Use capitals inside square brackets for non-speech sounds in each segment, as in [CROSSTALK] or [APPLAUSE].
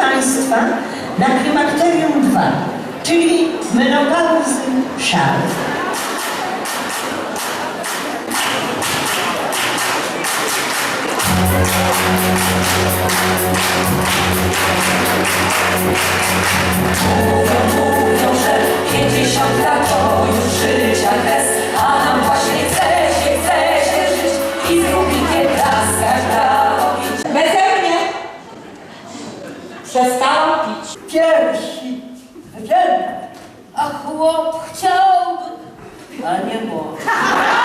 Państwa na Klimakterium 2, czyli menopauzy szarej. Mówią, Przestałam pić. Pierwsi wyciąg, a chłop chciałby, a nie mógł. [LAUGHS]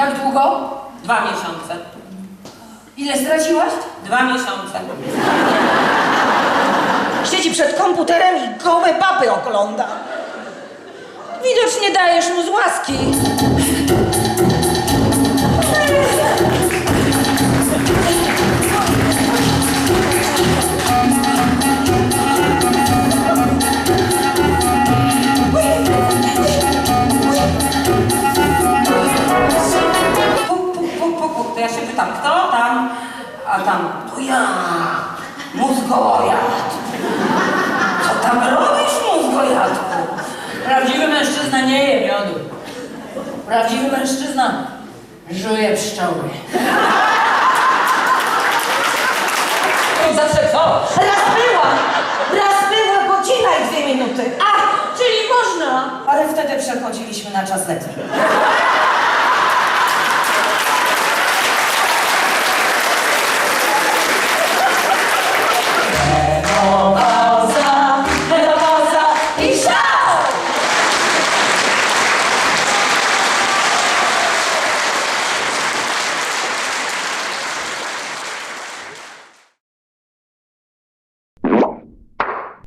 Jak długo? Dwa miesiące. Ile straciłaś? Dwa miesiące. Siedzi przed komputerem i gołe papy ogląda. Widocznie dajesz mu z łaski. Pytam, kto tam? A tam, to ja, mózgojad. Co tam robisz, mózgojadku? Prawdziwy mężczyzna nie je miodu. Prawdziwy mężczyzna żuje pszczoły. To zawsze coś. Raz była! Raz była godzina i dwie minuty. A, czyli można. Ale wtedy przechodziliśmy na czas letni.